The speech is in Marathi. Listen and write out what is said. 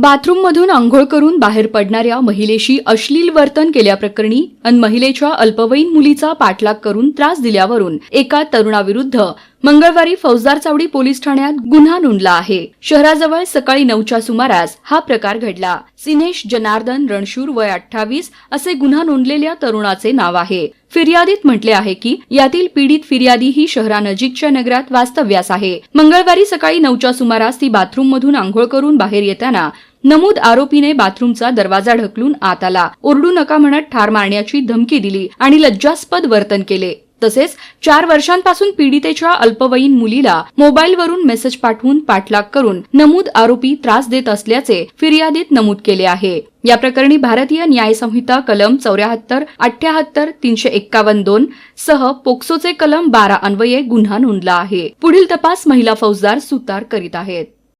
बाथरूममधून आंघोळ करून बाहेर पडणाऱ्या महिलेशी अश्लील वर्तन केल्याप्रकरणी अन महिलेच्या अल्पवयीन मुलीचा पाठलाग करून त्रास दिल्यावरून एका तरुणाविरुद्ध मंगळवारी फौजदार चावडी पोलीस ठाण्यात गुन्हा नोंदला आहे. शहराजवळ सकाळी नऊच्या सुमारास हा प्रकार घडला. सिनेश जनार्दन रणशूर वय अठ्ठावीस असे गुन्हा नोंदलेल्या तरुणाचे नाव आहे. फिर्यादीत म्हटले आहे की यातील पीडित फिर्यादी ही शहरानजीकच्या नगरात वास्तव्यास आहे. मंगळवारी सकाळी नऊच्या सुमारास ती बाथरूममधून आंघोळ करून बाहेर येताना नमूद आरोपीने बाथरूमचा दरवाजा ढकलून आत आला. ओरडू नका म्हणत ठार मारण्याची धमकी दिली आणि लज्जास्पद वर्तन केले. तसेच चार वर्षांपासून पीडितेच्या अल्पवयीन मुलीला मोबाईलवरून मेसेज पाठवून पाठलाग करून नमूद आरोपी त्रास देत असल्याचे फिर्यादीत नमूद केले आहे. या प्रकरणी भारतीय न्याय संहिता कलम चौऱ्याहत्तर अठ्याहत्तर तीनशे एक्कावन्न दोन सह पोक्सोचे कलम बारा अन्वये गुन्हा नोंदला आहे. पुढील तपास महिला फौजदार सुतार करीत आहेत.